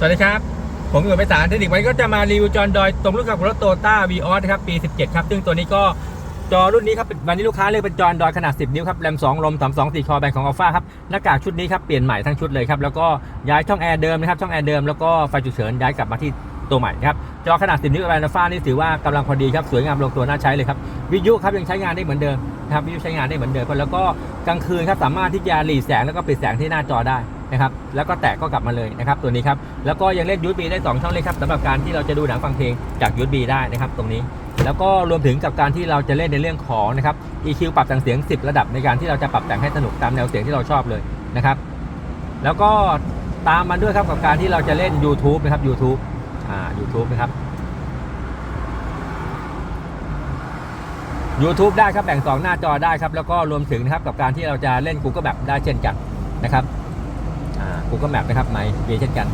สวัสดีครับ ผมอยู่ไปสารเทคนิควันนี้ก็จะมารีวิวจอดอยตรงรุ่นกับรถโตต้าวีออสครับปี 17 ครับ ซึ่งตัวนี้ก็จอรุ่นนี้ครับวันนี้ลูกค้าเลือกเป็นจอดอยขนาด 10 นิ้วครับแรม2ลม32 4คอแบงของอัลฟาครับหน้ากากชุดนี้ครับเปลี่ยนใหม่ทั้งชุดเลยครับแล้วก็ย้ายช่องแอร์เดิมนะครับช่องแอร์เดิมแล้วก็ไฟฉุกเฉินย้ายกลับมาที่ตัวใหม่ครับจอขนาด 10 นิ้วแบนอัลฟานี่ถือว่ากำลังพอดีครับสวยงามลงตัวน่าใช้เลยครับวิทยุครับยังใช้งานได้เหมือนเดิมครับวิทยุใช้งานได้เหมือนเดิมแล้วก็กลางคืนครับสามารถที่จะหลีแสงแล้วก็ปิดแสงที่หน้าจอได้ นะครับแล้วก็แตะก็กลับมาเลยนะครับตัวนี้ครับแล้วก็ยังเล่น USB ได้ 2 ช่องเลยครับสำหรับการที่เราจะดูหนังฟังเพลงจาก USB ได้นะครับตรงนี้ แล้วก็รวมถึงกับการที่เราจะเล่นในเรื่องของนะครับ EQ ปรับแต่งเสียง 10 ระดับในการที่เราจะปรับแต่งให้สนุกตามแนวเสียงที่เราชอบเลยนะครับแล้วก็ตามมาด้วยครับกับการที่เราจะเล่น YouTube นะครับ YouTube อ่า YouTube นะครับ YouTube ได้ครับแบ่ง 2 หน้าจอได้ครับ แล้วก็รวมถึงนะครับกับการที่เราจะเล่น Google Map ได้เช่นกันนะครับ อ่า Google Map นะครับไม่มีเช่นกัน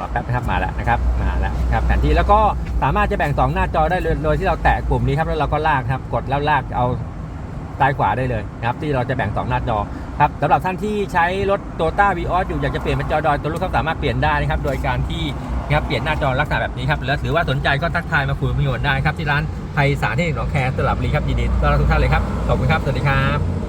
รอแป๊บนะครับมาแล้วนะครับมาแล้วครับแผนที่แล้วก็สามารถจะแบ่ง 2 หน้าจอได้เลยโดยที่เราแตะปุ่มนี้ครับแล้วเราก็ลากครับกดแล้วลากเอาซ้ายขวาได้เลยนะครับที่เราจะแบ่ง 2 หน้าจอ ครับสำหรับท่านที่ใช้รถโตต้าวีออสอยู่อยากจะเปลี่ยนเป็นจอดอยตัวลูกค้าสามารถเปลี่ยนได้นะครับโดยการที่นะครับเปลี่ยนหน้าจอลักษณะแบบนี้ครับแล้วถือว่าสนใจก็ทักทายมาคุยประโยชน์ได้ครับที่ร้านไทยสารเทคนิคหนองแคสลับรีครับยินดีต้อนรับทุกท่านเลยครับขอบคุณครับสวัสดีครับ